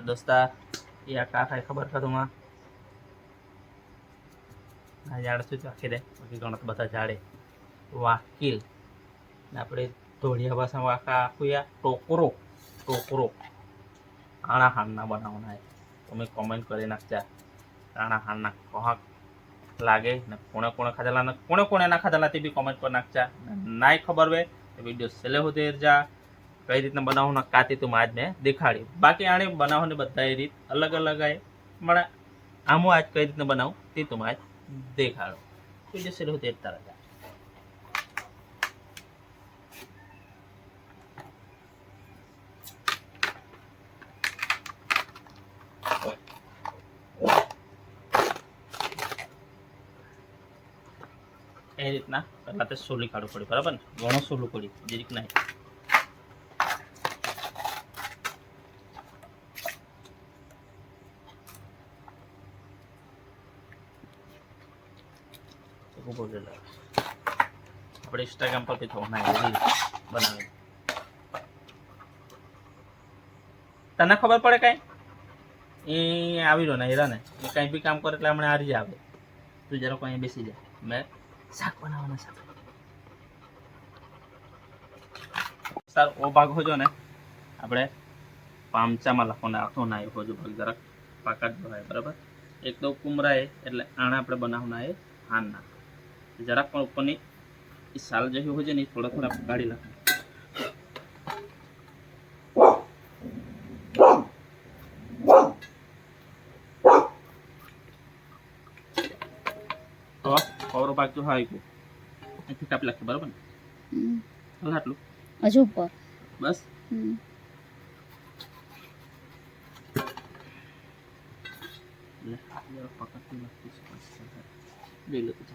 તો દોસ્તા એ આ કા થાય ખબર ka તુમાં આ ઝાડ શું ચાખી દે બાકી ઘણા બધા ઝાડે વાકીલ ને આપણે ધોળિયા ભાષામાં વાકા આખું યા ટોકરો ટોકરો આણા હાણના બનાવવાના છે તમે કોમેન્ટ કરી નાખજા આણા હાણના કહક લાગે ને કોણે કોણે ખાધેલા ને કોણે કોણે ના ખાધેલા તે બી કોમેન્ટ કરી નાખજા નાય ખબર હોય તો વિડીયો છેલ્લે સુધી જા કઈ રીતના બનાવવાના કાતી તું આજ મેં દેખાડી બાકી આને બનાવવાની બધા એ રીત અલગ અલગ આવે પણ આમો આજ કઈ રીતના બનાવું તે તું આજ દેખાડો વિડીયો છેલ્લે સુધી તારા જા એ રીતના પહેલા તે સોલી કાઢવું પડે બરાબર ને ઘણું સોલું પડ્યું જે રીતના ચોખ્ખું બોલેલા. આપણે ઇન્સ્ટાગ્રામ પર થવું ના રીલ બનાવી. તને ખબર પડે કઈ? એ આવી રહ્યો ને હીરા ને એ કઈ બી કામ કરે એટલે હમણાં હારી જ આવે. તું જરા કોઈ બેસી જા. મેં શાક બનાવવાના શાક સર, ઓ ભાગ હોજો ને. આપણે પામચામાં લખવાના આખો ના આવ્યો હોજો ભાગ જરાક. પાકા જ બરાબર? એક તો કુમરા એટલે આણા આપણે બનાવવાના એ હાનના. જરાક પણ ઉપરની એ સાલ જેવી હોય છે ને એ થોડા થોડા કાઢી નાખો તો કવરો ભાગ જો હા આવ્યો અહીંથી કાપી નાખીએ બરાબર ને હમ. હાલ આટલું હજુ ઉપર બસ હમ. એટલે આ જરા પકડતી નાખતી છે પાછી સરકાર. જોઈ લો તું તો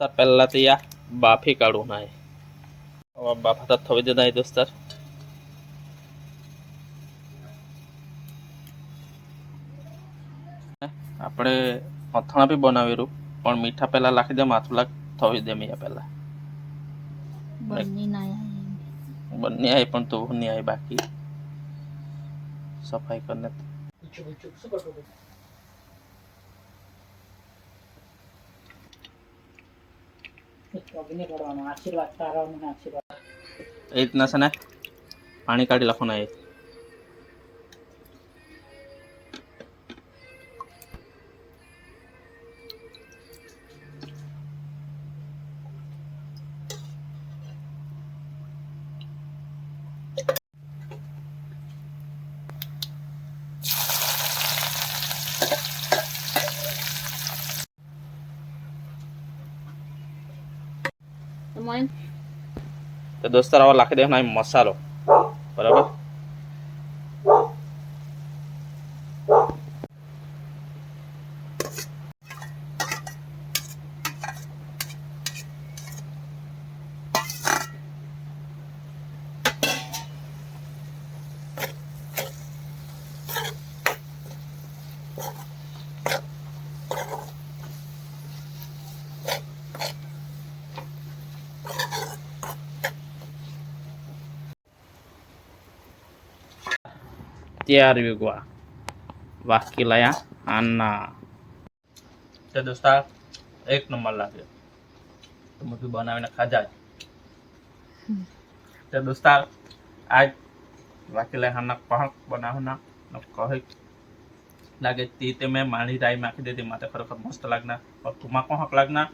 તાર પહેલા તો યા બાફી કાઢું ના હવે બાફા તો થવી દેતા દોસ્તાર. આપણે અથાણા બી બનાવેલું પણ મીઠા પહેલા લાખી દે માથું લાખ થવી દે મીઠા પહેલા. બંને આવી પણ તો નહીં આવી બાકી. સફાઈ કરીને એ રીતના છે ને પાણી કાઢી લખવાના એ તો દોસ્તાર આવા લાખી દેવાનો મસાલો. બરાબર? તૈયાર વેગવા વાકી લાયા આના તો દોસ્તા એક નંબર લાગ્યો તો બધું બનાવીને ખાજા તો દોસ્તા આજ વાકી લાયા આના કહક બનાવના ને કહક લાગે તે તે મેં માણી રાઈ માખી દીધી માથે ખરેખર મસ્ત લાગના પણ તુમા કોહક લાગના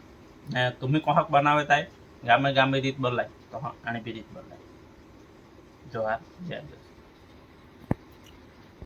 ને તુમી કોહક બનાવે તાય ગામે ગામે રીત બદલાય તો હા આની બી રીત બદલાય જોહાર જય